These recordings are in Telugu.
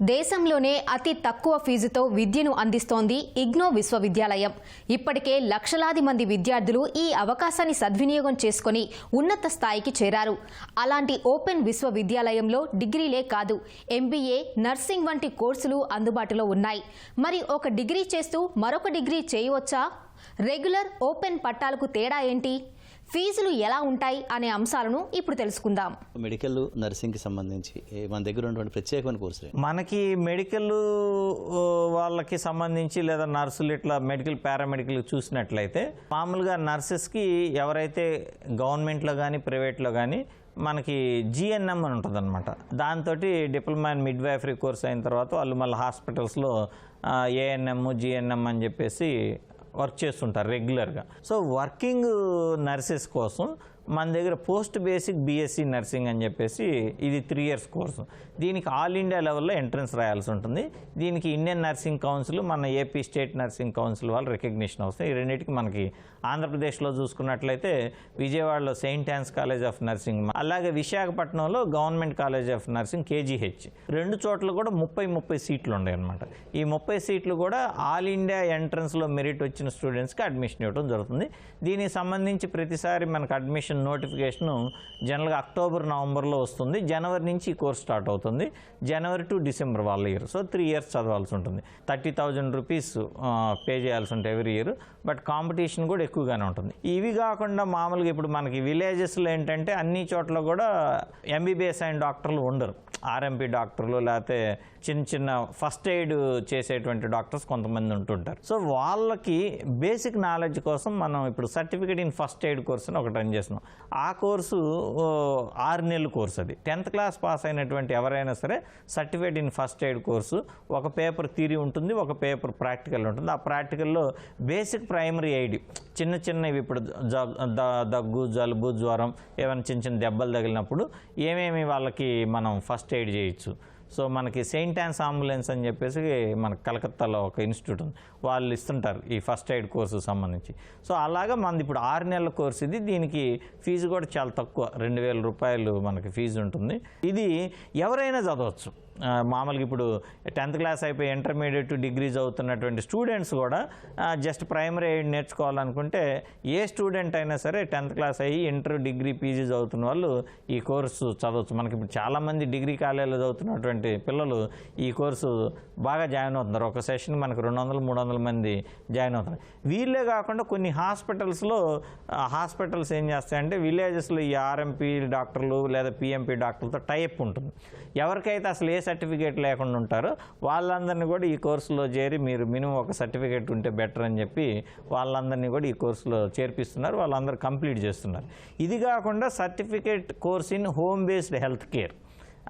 దేశంలోనే అతి తక్కువ ఫీజుతో విద్యను అందిస్తోంది ఇగ్నో విశ్వవిద్యాలయం. ఇప్పటికే లక్షలాది మంది విద్యార్థులు ఈ అవకాశాన్ని సద్వినియోగం చేసుకుని ఉన్నత స్థాయికి చేరారు. అలాంటి ఓపెన్ విశ్వవిద్యాలయంలో డిగ్రీలే కాదు ఎంబీఏ నర్సింగ్ వంటి కోర్సులు అందుబాటులో ఉన్నాయి. మరి ఒక డిగ్రీ చేస్తూ మరొక డిగ్రీ చేయవచ్చా? రెగ్యులర్ ఓపెన్ పట్టాలకు తేడా ఏంటి? ఫీజులు ఎలా ఉంటాయి అనే అంశాలను ఇప్పుడు తెలుసుకుందాం. మెడికల్ నర్సింగ్కి సంబంధించి ఏ మన దగ్గర ఉన్నటువంటి ప్రత్యేకమైన కోర్సులు మనకి మెడికల్ వాళ్ళకి సంబంధించి లేదా నర్సులు ఇట్లా మెడికల్ పారామెడికల్ చూసినట్లయితే మామూలుగా నర్సెస్కి ఎవరైతే గవర్నమెంట్లో కానీ ప్రైవేట్లో కానీ మనకి జిఎన్ఎం అని ఉంటుంది అనమాట దాంతో diploma in midwifery course అయిన తర్వాత వాళ్ళు మళ్ళీ హాస్పిటల్స్లో ఏఎన్ఎం జిఎన్ఎం అని చెప్పేసి వర్క్ చేస్తుంటారు రెగ్యులర్గా. సో వర్కింగ్ నర్సెస్ కోసం మన దగ్గర పోస్ట్ బేసిక్ బీఎస్సీ నర్సింగ్ అని చెప్పేసి ఇది త్రీ ఇయర్స్ కోర్సు. దీనికి ఆల్ ఇండియా లెవెల్లో ఎంట్రన్స్ రాయాల్సి ఉంటుంది. దీనికి ఇండియన్ నర్సింగ్ కౌన్సిల్ మన ఏపీ స్టేట్ నర్సింగ్ కౌన్సిల్ వాళ్ళు రికగ్నిషన్ వస్తాయి. ఈ రెండింటికి మనకి ఆంధ్రప్రదేశ్లో చూసుకున్నట్లయితే విజయవాడలో Saint Ann's college of nursing అలాగే విశాఖపట్నంలో government college of nursing KGH. రెండు చోట్ల కూడా ముప్పై ముప్పై సీట్లు ఉన్నాయి అనమాట ఈ ముప్పై సీట్లు కూడా ఆల్ ఇండియా ఎంట్రన్స్లో మెరిట్ వచ్చిన స్టూడెంట్స్కి అడ్మిషన్ ఇవ్వడం జరుగుతుంది. దీనికి సంబంధించి ప్రతిసారి మనకు అడ్మిషన్ నోటిఫికేషను జనరల్గా అక్టోబర్ నవంబర్లో వస్తుంది. జనవరి నుంచి ఈ కోర్స్ స్టార్ట్ అవుతుంది. జనవరి టు డిసెంబర్ వాళ్ళ ఇయర్. సో త్రీ ఇయర్స్ చదవాల్సి ఉంటుంది. థర్టీ థౌజండ్ రూపీస్ పే చేయాల్సి ఉంటుంది ఎవ్రీ ఇయర్. బట్ కాంపిటీషన్ కూడా ఎక్కువగానే ఉంటుంది. ఇవి కాకుండా మామూలుగా ఇప్పుడు మనకి విలేజెస్లో ఏంటంటే అన్ని చోట్ల కూడా ఎంబీబీఎస్ అయిన డాక్టర్లు ఉండరు. ఆర్ఎంపీ డాక్టర్లు లేకపోతే చిన్న చిన్న ఫస్ట్ ఎయిడ్ చేసేటువంటి డాక్టర్స్ కొంతమంది ఉంటుంటారు. సో వాళ్ళకి బేసిక్ నాలెడ్జ్ కోసం మనం ఇప్పుడు certificate in first aid course అని ఒకటి రన్ చేస్తున్నాం. ఆ కోర్సు ఆరు నెలల కోర్సు అది. టెన్త్ క్లాస్ పాస్ అయినటువంటి ఎవరైనా సరే certificate in first aid course ఒక పేపర్ థీరీ ఉంటుంది ఒక పేపర్ ప్రాక్టికల్ ఉంటుంది. ఆ ప్రాక్టికల్లో బేసిక్ ప్రైమరీ ఎయిడ్ చిన్న చిన్నవి ఇప్పుడు దగ్గు జలుబు జ్వరం ఏమైనా చిన్న చిన్న దెబ్బలు తగిలినప్పుడు ఏమేమి వాళ్ళకి మనం ఫస్ట్ ఎయిడ్ చేయొచ్చు. సో మనకి సెయింట్ యాన్స్ అంబులెన్స్ అని చెప్పేసి మన కలకత్తాలో ఒక ఇన్స్టిట్యూట్ ఉంది. వాళ్ళు ఇస్తుంటారు ఈ ఫస్ట్ ఎయిడ్ కోర్సు సంబంధించి. సో అలాగా మనది ఇప్పుడు ఆరు నెలల కోర్సు ఇది. దీనికి ఫీజు కూడా చాలా తక్కువ. రెండు వేల రూపాయలు మనకి ఫీజు ఉంటుంది. ఇది ఎవరైనా చదవచ్చు. మామూలుగా ఇప్పుడు టెన్త్ క్లాస్ అయిపోయి ఇంటర్మీడియట్ డిగ్రీ చదువుతున్నటువంటి స్టూడెంట్స్ కూడా జస్ట్ ప్రైమరీ ఎయిడ్ నేర్చుకోవాలనుకుంటే ఏ స్టూడెంట్ అయినా సరే టెన్త్ క్లాస్ అయ్యి ఇంటర్ డిగ్రీ పీజీ చదువుతున్న వాళ్ళు ఈ కోర్సు చదవచ్చు. మనకి ఇప్పుడు చాలామంది డిగ్రీ కాలేజీలో చదువుతున్నటువంటి పిల్లలు ఈ కోర్సు బాగా జాయిన్ అవుతున్నారు. ఒక సెషన్ మనకు రెండు వందలు మూడు వందల మంది జాయిన్ అవుతున్నారు. వీళ్ళే కాకుండా కొన్ని హాస్పిటల్స్లో హాస్పిటల్స్ ఏం చేస్తాయంటే విలేజెస్లో ఈ ఆర్ఎంపీ డాక్టర్లు లేదా పిఎంపీ డాక్టర్లతో టైప్ ఉంటుంది. ఎవరికైతే అసలు ఏ సర్టిఫికేట్ లేకుండా ఉంటారో. వాళ్ళందరినీ కూడా ఈ కోర్సులో చేరి మీరు మినిమం ఒక సర్టిఫికేట్ ఉంటే బెటర్ అని చెప్పి వాళ్ళందరినీ కూడా ఈ కోర్సులో చేర్పిస్తున్నారు. వాళ్ళందరూ కంప్లీట్ చేస్తున్నారు. ఇది కాకుండా certificate course in home based health care.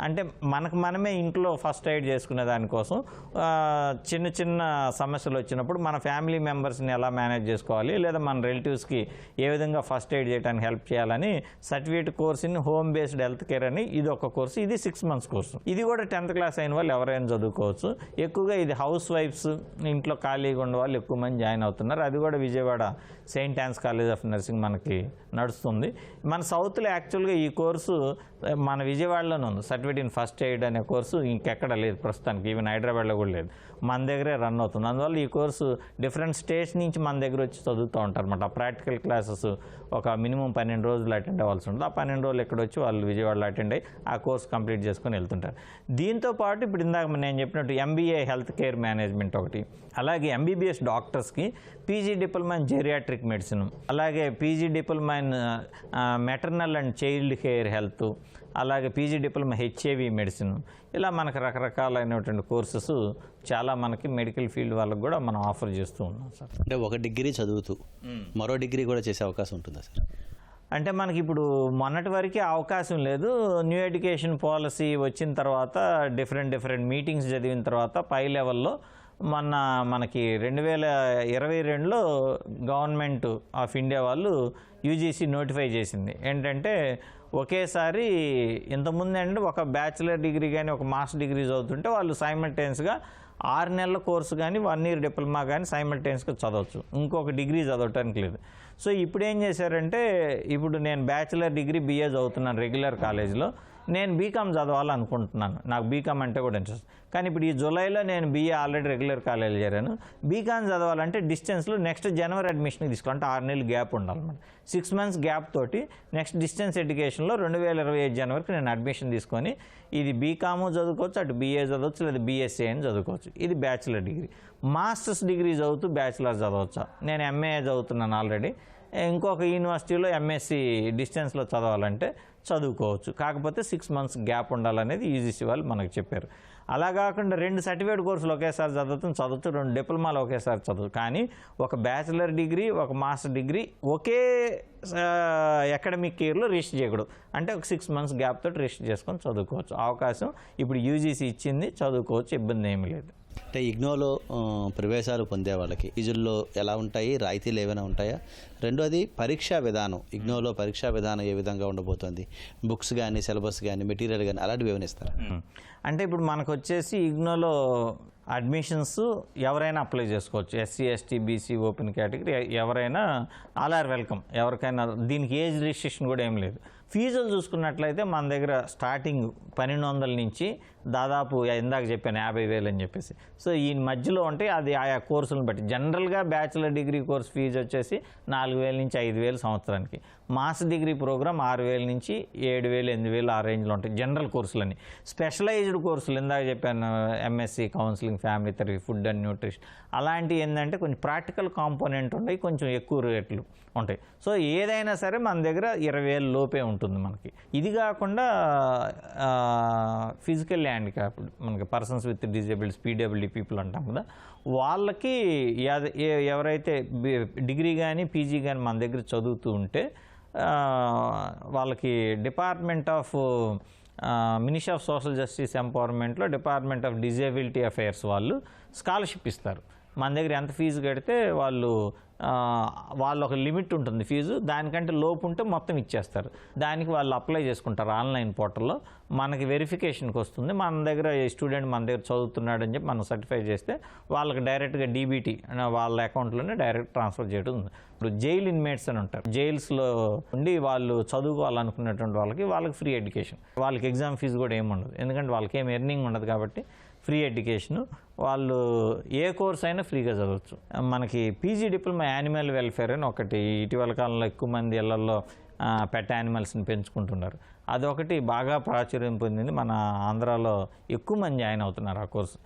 అంటే మనకు మనమే ఇంట్లో ఫస్ట్ ఎయిడ్ చేసుకునే దానికోసం చిన్న చిన్న సమస్యలు వచ్చినప్పుడు మన ఫ్యామిలీ మెంబర్స్ని ఎలా మేనేజ్ చేసుకోవాలి లేదా మన రిలేటివ్స్కి ఏ విధంగా ఫస్ట్ ఎయిడ్ చేయడానికి హెల్ప్ చేయాలని certificate course in home based health care అని ఇది ఒక కోర్సు ఇది సిక్స్ మంత్స్ కోర్సు. ఇది కూడా టెన్త్ క్లాస్ అయిన వాళ్ళు ఎవరైనా చదువుకోవచ్చు. ఎక్కువగా ఇది హౌస్ వైఫ్స్ ఇంట్లో ఖాళీగా ఉన్న వాళ్ళు ఎక్కువ మంది జాయిన్ అవుతున్నారు. అది కూడా Vijayawada Saint Ann's college of nursing మనకి నడుస్తుంది. మన సౌత్లో యాక్చువల్గా ఈ కోర్సు మన విజయవాడలోనే ఉంది. సర్టిఫికేట్ ఇన్ ఫస్ట్ ఎయిడ్ అనే కోర్సు ఇంకెక్కడ లేదు ప్రస్తుతానికి. ఈవెన్ హైదరాబాద్లో కూడా లేదు. మన దగ్గరే రన్ అవుతుంది. అందువల్ల ఈ కోర్సు డిఫరెంట్ స్టేట్స్ నుంచి మన దగ్గర వచ్చి చదువుతూ ఉంటారు అనమాట ప్రాక్టికల్ క్లాసెస్ ఒక మినిమం పన్నెండు రోజులు అటెండ్ అవ్వాల్సి ఉంటుంది. ఆ పన్నెండు రోజులు ఎక్కడ వచ్చి వాళ్ళు విజయవాడలో అటెండ్ అయ్యి ఆ కోర్స్ కంప్లీట్ చేసుకొని వెళ్తుంటారు. దీంతో పాటు ఇప్పుడు ఇందాక నేను చెప్పినట్టు ఎంబీఏ హెల్త్ కేర్ మేనేజ్మెంట్ ఒకటి అలాగే ఎంబీబీఎస్ డాక్టర్స్కి PG diploma in geriatric medicine అలాగే PG diploma in maternal and child care health అలాగే పీజీ డిప్లొమా హెచ్ఏవి మెడిసిన్ ఇలా మనకు రకరకాలైనటువంటి కోర్సెస్ చాలా మనకి మెడికల్ ఫీల్డ్ వాళ్ళకి కూడా మనం ఆఫర్ చేస్తూ ఉన్నాం సార్. అంటే ఒక డిగ్రీ చదువుతూ మరో డిగ్రీ కూడా చేసే అవకాశం ఉంటుందా సార్? అంటే మనకి ఇప్పుడు మొన్నటి వరకే అవకాశం లేదు. న్యూ ఎడ్యుకేషన్ పాలసీ వచ్చిన తర్వాత డిఫరెంట్ డిఫరెంట్ మీటింగ్స్ చదివిన తర్వాత పై లెవెల్లో మొన్న మనకి రెండు వేల ఇరవై రెండులో గవర్నమెంట్ ఆఫ్ ఇండియా వాళ్ళు యూజీసీ నోటిఫై చేసింది. ఏంటంటే ఒకేసారి ఇంతకుముందు అంటే ఒక బ్యాచిలర్ డిగ్రీ కానీ ఒక మాస్టర్ డిగ్రీ చదువుతుంటే వాళ్ళు సైమల్టేన్స్గా ఆరు నెలల కోర్సు కానీ వన్ ఇయర్ డిప్లొమా కానీ సైమల్టేన్స్గా చదవచ్చు. ఇంకొక డిగ్రీ చదవటానికి లేదు. సో ఇప్పుడు ఏం చేశారంటే ఇప్పుడు నేను బ్యాచిలర్ డిగ్రీ బిఏ చదువుతున్నాను రెగ్యులర్ కాలేజ్లో. నేను బీకామ్ చదవాలనుకుంటున్నాను. నాకు బీకామ్ అంటే కూడా ఇంట్రెస్ట్ కానీ ఇప్పుడు ఈ జూలైలో నేను బీఏ ఆల్రెడీ రెగ్యులర్ కాలేజ్ చేరాను. బీకామ్ చదవాలంటే డిస్టెన్స్లో నెక్స్ట్ జనవరి అడ్మిషన్కి తీసుకోవాలంటే ఆరు నెలలు గ్యాప్ ఉండాలన్నమాట. సిక్స్ మంత్స్ గ్యాప్ తోటి నెక్స్ట్ డిస్టెన్స్ ఎడ్యుకేషన్లో రెండు వేల ఇరవై ఐదు జనవరికి నేను అడ్మిషన్ తీసుకొని ఇది బీకాము చదువుకోవచ్చు అటు బీఏ చదవచ్చు లేదా బీఎస్సీ అని చదువుకోవచ్చు. ఇది బ్యాచిలర్ డిగ్రీ మాస్టర్స్ డిగ్రీ చదువుతూ బ్యాచిలర్ చదవచ్చు? నేను ఎంఏ చదువుతున్నాను ఆల్రెడీ ఇంకొక యూనివర్సిటీలో ఎంఎస్సి డిస్టెన్స్లో చదవాలంటే చదువుకోవచ్చు. కాకపోతే సిక్స్ మంత్స్ గ్యాప్ ఉండాలనేది యూజీసీ వాళ్ళు మనకు చెప్పారు. అలా కాకుండా రెండు సర్టిఫికేట్ కోర్సులు ఒకేసారి చదువుతుంది చదువుతూ రెండు డిప్లొమాలు ఒకేసారి చదువు కానీ ఒక బ్యాచిలర్ డిగ్రీ ఒక మాస్టర్ డిగ్రీ ఒకే అకాడమిక్ ఇయర్లో రిజిస్టర్ చేయకూడదు. అంటే ఒక సిక్స్ మంత్స్ గ్యాప్ తోటి రిజిస్టర్ చేసుకొని చదువుకోవచ్చు. అవకాశం ఇప్పుడు యూజీసీ ఇచ్చింది చదువుకోవచ్చు ఇబ్బంది ఏమీ లేదు. అంటే ఇగ్నోలో ప్రవేశాలు పొందే వాళ్ళకి. ఫీజుల్లో ఎలా ఉంటాయి? రాయితీలు ఏమైనా ఉంటాయా? రెండోది పరీక్షా విధానం. ఇగ్నోలో పరీక్షా విధానం ఏ విధంగా ఉండబోతోంది? బుక్స్ కానీ సిలబస్ కానీ మెటీరియల్ కానీ అలాంటివి ఏమైనా ఇస్తారా? అంటే ఇప్పుడు మనకు వచ్చేసి ఇగ్నోలో అడ్మిషన్స్ ఎవరైనా అప్లై చేసుకోవచ్చు. SC ST BC open category ఎవరైనా ఆల్ ఆర్ వెల్కమ్. ఎవరికైనా దీనికి ఏజ్ రిజిస్ట్రేషన్ కూడా ఏం లేదు. ఫీజులు చూసుకున్నట్లయితే మన దగ్గర స్టార్టింగ్ పన్నెండు వందల నుంచి దాదాపు ఇందాక చెప్పాను యాభై వేలు అని చెప్పేసి. సో ఈ మధ్యలో ఉంటే అది ఆయా కోర్సులను బట్టి. జనరల్గా బ్యాచిలర్ డిగ్రీ కోర్స్ ఫీజు వచ్చేసి నాలుగు వేల నుంచి ఐదు వేలు సంవత్సరానికి. మాస్ డిగ్రీ ప్రోగ్రామ్ ఆరు వేల నుంచి ఏడు వేలు ఎనిమిది వేలు ఆ రేంజ్లో ఉంటాయి జనరల్ కోర్సులని స్పెషలైజ్డ్ కోర్సులు ఇందాక చెప్పాను MSc counselling family therapy food and nutrition అలాంటివి ఏంటంటే కొంచెం ప్రాక్టికల్ కాంపోనెంట్ ఉంటాయి కొంచెం ఎక్కువ రేట్లు ఉంటాయి. సో ఏదైనా సరే మన దగ్గర ఇరవై వేలు లోపే ఉంటుంది మనకి. ఇది కాకుండా ఫిజికల్ హ్యాండిక్యాప్ మనకి persons with disables PWD people అంటాం కదా వాళ్ళకి ఎవరైతే డిగ్రీ కానీ పీజీ కానీ మన దగ్గర చదువుతూ ఉంటే వాళ్ళకి department of ministry of social justice ఎంపవర్మెంట్లో department of disability affairs వాళ్ళు స్కాలర్షిప్ ఇస్తారు. మన దగ్గర ఎంత ఫీజు కడితే వాళ్ళు వాళ్ళు వాళ్ళ ఒక లిమిట్ ఉంటుంది ఫీజు. దానికంటే లోపు ఉంటే మొత్తం ఇచ్చేస్తారు. దానికి వాళ్ళు అప్లై చేసుకుంటారు ఆన్లైన్ పోర్టల్లో. మనకి వెరిఫికేషన్కి వస్తుంది. మన దగ్గర స్టూడెంట్ మన దగ్గర చదువుతున్నాడు అని చెప్పి మనం సర్టిఫై చేస్తే వాళ్ళకి డైరెక్ట్గా డీబీటీ వాళ్ళ అకౌంట్లోనే డైరెక్ట్ ట్రాన్స్ఫర్ చేయడం ఉంది. ఇప్పుడు జైల్ ఇన్మేట్స్ అని ఉంటారు. జైల్స్లో ఉండి వాళ్ళు చదువుకోవాలనుకున్నటువంటి వాళ్ళకి వాళ్ళకి ఫ్రీ ఎడ్యుకేషన్. వాళ్ళకి ఎగ్జామ్ ఫీజు కూడా ఏమి ఉండదు. ఎందుకంటే వాళ్ళకి ఏం ఎర్నింగ్ ఉండదు కాబట్టి ఫ్రీ ఎడ్యుకేషన్ వాళ్ళు ఏ కోర్స్ అయినా ఫ్రీగా చదవచ్చు. మనకి పీజీ డిప్లొమా యానిమల్ వెల్ఫేర్ అని ఒకటి ఇటీవల కాలంలో ఎక్కువ మంది ఇళ్ళలో పెట్ యానిమల్స్ని పెంచుకుంటున్నారు. అదొకటి బాగా ప్రాచుర్యం పొందింది. మన ఆంధ్రాలో ఎక్కువ మంది జాయిన్ అవుతున్నారు ఆ course.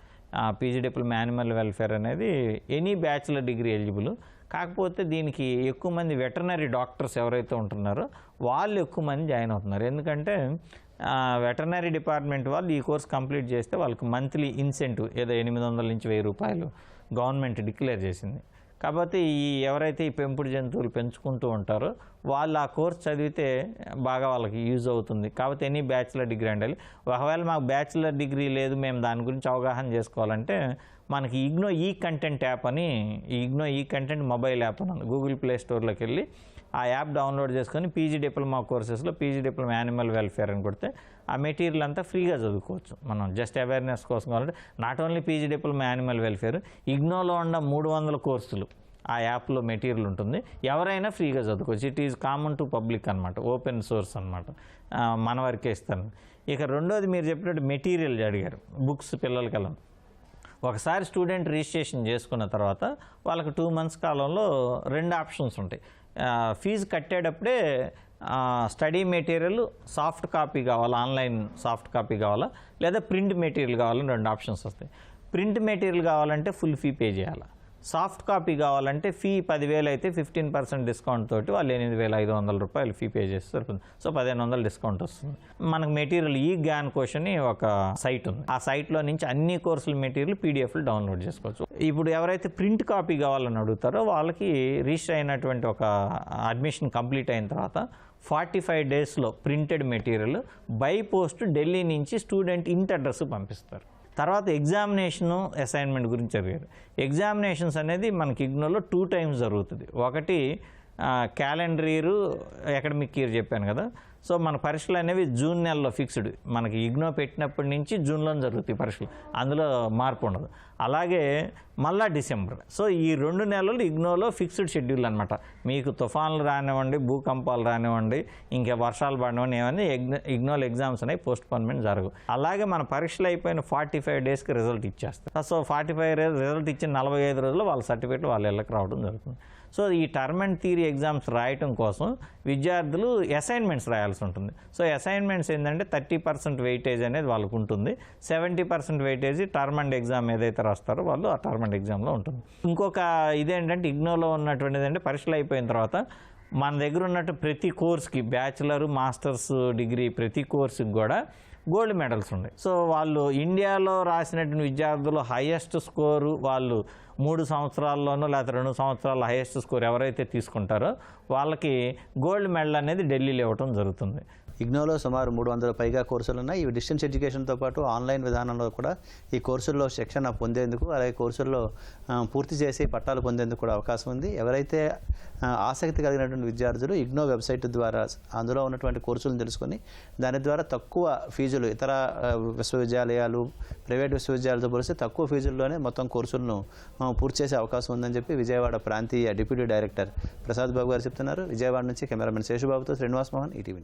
PG diploma animal welfare అనేది ఎనీ బ్యాచులర్ డిగ్రీ ఎలిజిబుల్. కాకపోతే దీనికి ఎక్కువ మంది వెటర్నరీ డాక్టర్స్ ఎవరైతే ఉంటున్నారో వాళ్ళు ఎక్కువ మంది జాయిన్ అవుతున్నారు. ఎందుకంటే వెటర్నరీ డిపార్ట్మెంట్ వాళ్ళు ఈ కోర్స్ కంప్లీట్ చేస్తే వాళ్ళకి మంత్లీ ఇన్సెంటివ్ ఏదో ఎనిమిది వందల నుంచి వెయ్యి రూపాయలు గవర్నమెంట్ డిక్లేర్ చేసింది. కాకపోతే ఈ ఎవరైతే ఈ పెంపుడు జంతువులు పెంచుకుంటూ ఉంటారో వాళ్ళు ఆ కోర్స్ చదివితే బాగా వాళ్ళకి యూజ్ అవుతుంది. కాకపోతే ఎనీ బ్యాచిలర్ డిగ్రీ ఉండాలి ఒకవేళ మాకు బ్యాచిలర్ డిగ్రీ లేదు మేము దాని గురించి అవగాహన చేసుకోవాలంటే మనకి ఇగ్నో ఈ కంటెంట్ యాప్ అని ఇగ్నో ఈ కంటెంట్ మొబైల్ యాప్ అని గూగుల్ ప్లే స్టోర్లోకి వెళ్ళి ఆ యాప్ డౌన్లోడ్ చేసుకొని పీజీ డిప్లొమా కోర్సెస్లో పీజీ డిప్లొమా యానిమల్ వెల్ఫేర్ అని కొడితే ఆ మెటీరియల్ అంతా ఫ్రీగా చదువుకోవచ్చు. మనం జస్ట్ అవేర్నెస్ కోసం కావాలంటే not only PG diploma animal welfare ఇగ్నోలో ఉన్న మూడు వందల కోర్సులు ఆ యాప్లో మెటీరియల్ ఉంటుంది. ఎవరైనా ఫ్రీగా చదువుకోవచ్చు. It is common to public అనమాట ఓపెన్ సోర్స్ అనమాట మన వరకే ఇస్తాను. ఇక రెండోది మీరు చెప్పినట్టు మెటీరియల్ అడిగారు. బుక్స్ పిల్లలకి వెళ్ళం ఒకసారి స్టూడెంట్ రిజిస్ట్రేషన్ చేసుకున్న తర్వాత వాళ్ళకి టూ మంత్స్ కాలంలో రెండు ఆప్షన్స్ ఉంటాయి. ఫీజు కట్టేటప్పుడే స్టడీ మెటీరియల్ సాఫ్ట్ కాపీ కావాలా ఆన్లైన్ సాఫ్ట్ కాపీ కావాలా లేదా ప్రింట్ మెటీరియల్ కావాలని రెండు ఆప్షన్స్ వస్తాయి. ప్రింట్ మెటీరియల్ కావాలంటే ఫుల్ ఫీ పే చేయాలి. సాఫ్ట్ కాపీ కావాలంటే ఫీ పదివేలు అయితే ఫిఫ్టీన్ పర్సెంట్ డిస్కౌంట్ తోటి వాళ్ళు ఎనిమిది వేల ఐదు వందల రూపాయలు ఫీ పే చేస్తే సరిపోతుంది. సో పదిహేను వందలు డిస్కౌంట్ వస్తుంది. మనకు మెటీరియల్ ఈ గ్యాన్ క్వశ్చన్ ఒక సైట్ ఉంది. ఆ సైట్లో నుంచి అన్ని కోర్సుల మెటీరియల్ పీడిఎఫ్లు డౌన్లోడ్ చేసుకోవచ్చు. ఇప్పుడు ఎవరైతే ప్రింట్ కాపీ కావాలని అడుగుతారో వాళ్ళకి రిజిస్టర్ అయినటువంటి ఒక అడ్మిషన్ కంప్లీట్ అయిన తర్వాత ఫార్టీ ఫైవ్ డేస్లో printed material by post Delhi నుంచి స్టూడెంట్ ఇంటి అడ్రస్ పంపిస్తారు. తర్వాత ఎగ్జామినేషను అసైన్మెంట్ గురించి అడిగారు ఎగ్జామినేషన్స్ అనేది మనకి ఇగ్నోలో టూ టైమ్స్ జరుగుతుంది. ఒకటి క్యాలెండర్ ఇయర్ అకాడమిక్ ఇయర్ చెప్పాను కదా. సో మన పరీక్షలు అనేవి జూన్ నెలలో ఫిక్స్డ్. మనకి ఇగ్నో పెట్టినప్పటి నుంచి జూన్లో జరుగుతాయి పరీక్షలు. అందులో మార్పు ఉండదు. అలాగే మళ్ళా డిసెంబర్. సో ఈ రెండు నెలలు ఇగ్నోలో ఫిక్స్డ్ షెడ్యూల్ అనమాట మీకు తుఫాన్లు రానివ్వండి భూకంపాలు రానివ్వండి ఇంకా వర్షాలు పడినవ్వండి ఏమన్నా ఇగ్నోల్ ఎగ్జామ్స్ అనేవి పోస్ట్ పోన్మెంట్ జరగవు. అలాగే మన పరీక్షలు అయిపోయిన ఫార్టీ ఫైవ్ డేస్కి రిజల్ట్ ఇచ్చేస్తారు. సో ఫార్టీ ఫైవ్ రిజల్ట్ ఇచ్చిన నలభై ఐదు రోజుల్లో వాళ్ళ సర్టిఫికేట్ వాళ్ళ ఇళ్ళకి రావడం జరుగుతుంది. సో ఈ టర్మ్ అండ్ థియరీ ఎగ్జామ్స్ రాయటం కోసం విద్యార్థులు అసైన్మెంట్స్ రాయాల్సి ఉంటుంది. సో అసైన్మెంట్స్ ఏంటంటే థర్టీ పర్సెంట్ వెయిటేజ్ అనేది వాళ్ళకు ఉంటుంది. Seventy percent weightage term and exam ఏదైతే రాస్తారో వాళ్ళు ఆ టర్మ్ అండ్ ఎగ్జామ్లో ఉంటుంది. ఇంకొక ఇదేంటంటే ఇగ్నోలో ఉన్నటువంటిది అంటే పరీక్షలు అయిపోయిన తర్వాత మన దగ్గర ఉన్నట్టు ప్రతి కోర్స్కి బ్యాచిలర్ మాస్టర్స్ డిగ్రీ ప్రతి కోర్సుకి కూడా గోల్డ్ మెడల్స్ ఉన్నాయి సో వాళ్ళు ఇండియాలో రాసినటువంటి విద్యార్థులు హైయెస్ట్ స్కోరు వాళ్ళు మూడు సంవత్సరాల్లోనూ లేకపోతే రెండు సంవత్సరాల హైయెస్ట్ స్కోర్ ఎవరైతే తీసుకుంటారో వాళ్ళకి గోల్డ్ మెడల్ అనేది ఢిల్లీలో ఇవ్వటం జరుగుతుంది. ఇగ్నోలో సుమారు మూడు వందల పైగా కోర్సులు ఉన్నాయి. ఇవి డిస్టెన్స్ ఎడ్యుకేషన్తో పాటు ఆన్లైన్ విధానంలో కూడా ఈ కోర్సుల్లో శిక్షణ పొందేందుకు అలాగే కోర్సుల్లో పూర్తి చేసి పట్టాలు పొందేందుకు కూడా అవకాశం ఉంది. ఎవరైతే ఆసక్తి కలిగినటువంటి విద్యార్థులు ఇగ్నో వెబ్సైట్ ద్వారా అందులో ఉన్నటువంటి కోర్సులను తెలుసుకొని దాని ద్వారా తక్కువ ఫీజులు ఇతర విశ్వవిద్యాలయాలు ప్రైవేట్ విశ్వవిద్యాలయాలతో పోలిస్తే తక్కువ ఫీజుల్లోనే మొత్తం కోర్సులను పూర్తి చేసే అవకాశం ఉందని చెప్పి విజయవాడ ప్రాంతీయ డిప్యూటీ డైరెక్టర్ ప్రసాద్ బాబు గారు చెప్తున్నారు. విజయవాడ నుంచి కెమెరామెన్ శేషుబాబుతో శ్రీనివాస్ మోహన్ ఈటీవీ